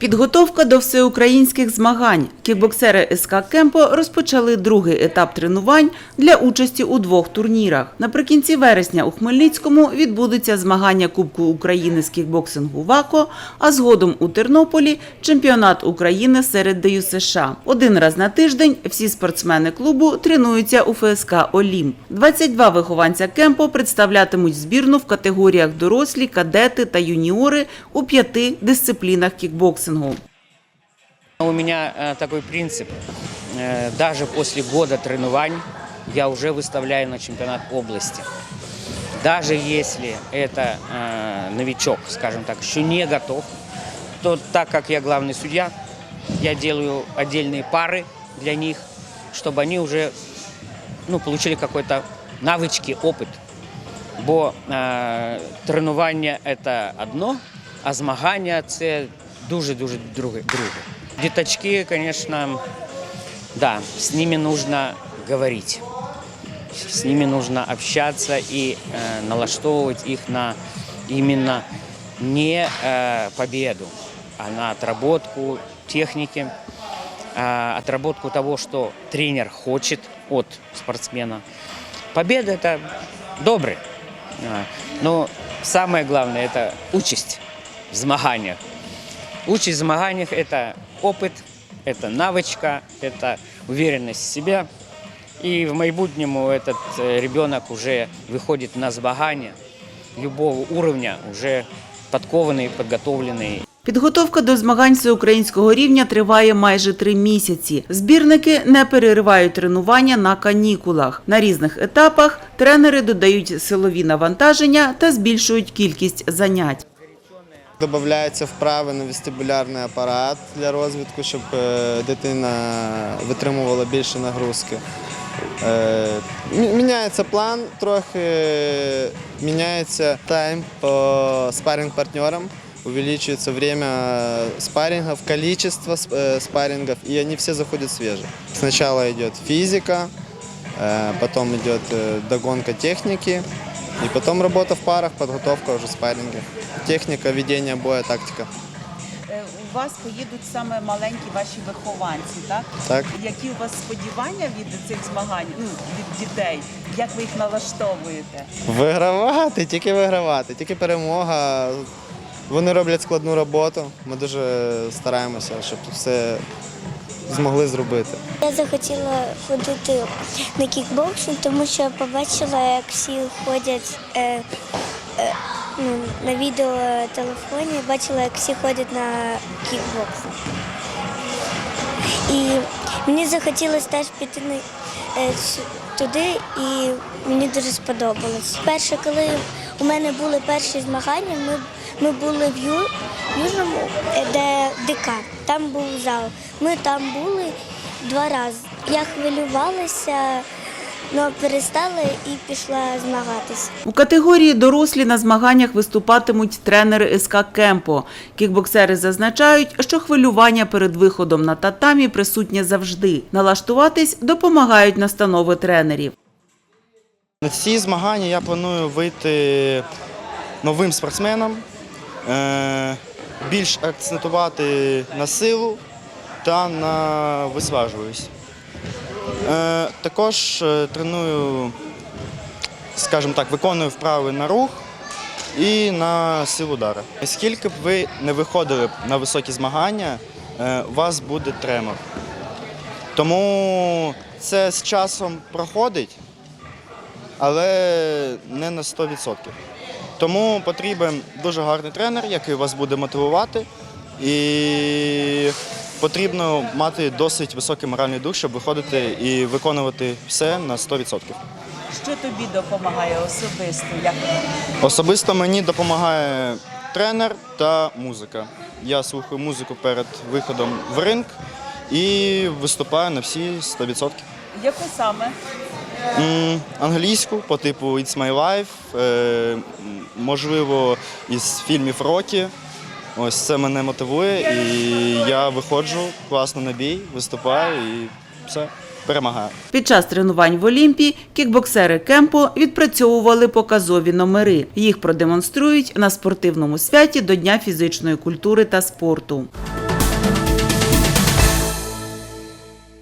Підготовка до всеукраїнських змагань. Кікбоксери СК Кемпо розпочали другий етап тренувань для участі у двох турнірах. Наприкінці вересня у Хмельницькому відбудуться змагання Кубку України з кікбоксингу ВАКО, а згодом у Тернополі чемпіонат України серед ДЮСШ. Один раз на тиждень всі спортсмени клубу тренуються у ФСК Олімп. 22 вихованця Кемпо представлятимуть збірну в категоріях дорослі, кадети та юніори у п'яти дисциплінах кікбоксингу. У меня э, такой принцип. Э, даже после года тренований я уже выставляю на чемпионат области. Даже если это э, новичок, скажем так, еще не готов, то так как я главный судья, я делаю отдельные пары для них, чтобы они уже ну, получили какой-то навички, опыт. Бо е, тренування це одно, а змагання це дуже дуже друге. Діточки, звісно, да, з ними потрібно говорити, с ними нужно общаться и э, налаштовувати їх на именно не э, победу, а на отработку техники, э, отработку того, что тренер хочет от спортсмена. Победа – це добре, але найголовніше – це участь в змаганнях. Участь в змаганиях это опыт, это навычка, это уверенность в себе. И в майбутнему этот э, ребенок уже выходит на змагания любого уровня, уже подкованный, подготовленный. Підготовка до змагань всеукраїнського рівня триває майже три місяці. Збірники не переривають тренування на канікулах. На різних етапах тренери додають силові навантаження та збільшують кількість занять. Добавляються вправи на вестибулярний апарат для розвитку, щоб е, дитина витримувала більше нагрузки. Е, мі- Міняється план, трохи міняється тайм по спарринг-партнерам, увеличивается время спаррингов, количество сп- э, спаррингов, и они все заходят свежие. Сначала идет физика, э, потом идет э, догонка техники, и потом работа в парах, подготовка уже спарринги. Техника, ведение боя, тактика. Е, У вас поїдуть саме маленькі ваші вихованці, так? Так. Які у вас сподівання від цих змагань, ну, від дітей? Як ви їх налаштовуєте? Вигравати, тільки вигравати, тільки перемога. Вони роблять складну роботу. Ми дуже стараємося, щоб все змогли зробити. Я захотіла ходити на кікбоксинг, тому що побачила, як всі ходять е, е, ну, на відеотелефоні, я бачила, як всі ходять на кікбоксинг. І мені захотілося теж піти на, е, туди, і мені дуже сподобалось. Перше, коли у мене були перші змагання, ми, ми були в Ю, Южному, е, де ДК, там був зал. Ми там були два рази. Я хвилювалася, але перестала і пішла змагатися. У категорії дорослі на змаганнях виступатимуть тренери СК Кемпо. Кікбоксери зазначають, що хвилювання перед виходом на татамі присутнє завжди. Налаштуватись допомагають настанови тренерів. На ці змагання я планую вийти новим спортсменом, більш акцентувати на силу та на висважливість. Е, Також е, треную, скажімо так, виконую вправи на рух і на силу удара. Скільки б ви не виходили на високі змагання, е, у вас буде тремор. Тому це з часом проходить але не на 100%. Тому потрібен дуже гарний тренер, який вас буде мотивувати, і потрібно мати досить високий моральний дух, щоб виходити і виконувати все на 100%. Що тобі допомагає особисто? Як Особисто мені допомагає тренер та музика. Я слухаю музику перед виходом в ринг і виступаю на всі 100%. яку саме? Англійську по типу It's My Life, е, можливо, із фільмів Рокі. Ось це мене мотивує, і я виходжу класно на бій, виступаю і все, перемагаю. Під час тренувань в Олімпі кікбоксери Кемпо відпрацьовували показові номери. Їх продемонструють на спортивному святі до Дня фізичної культури та спорту.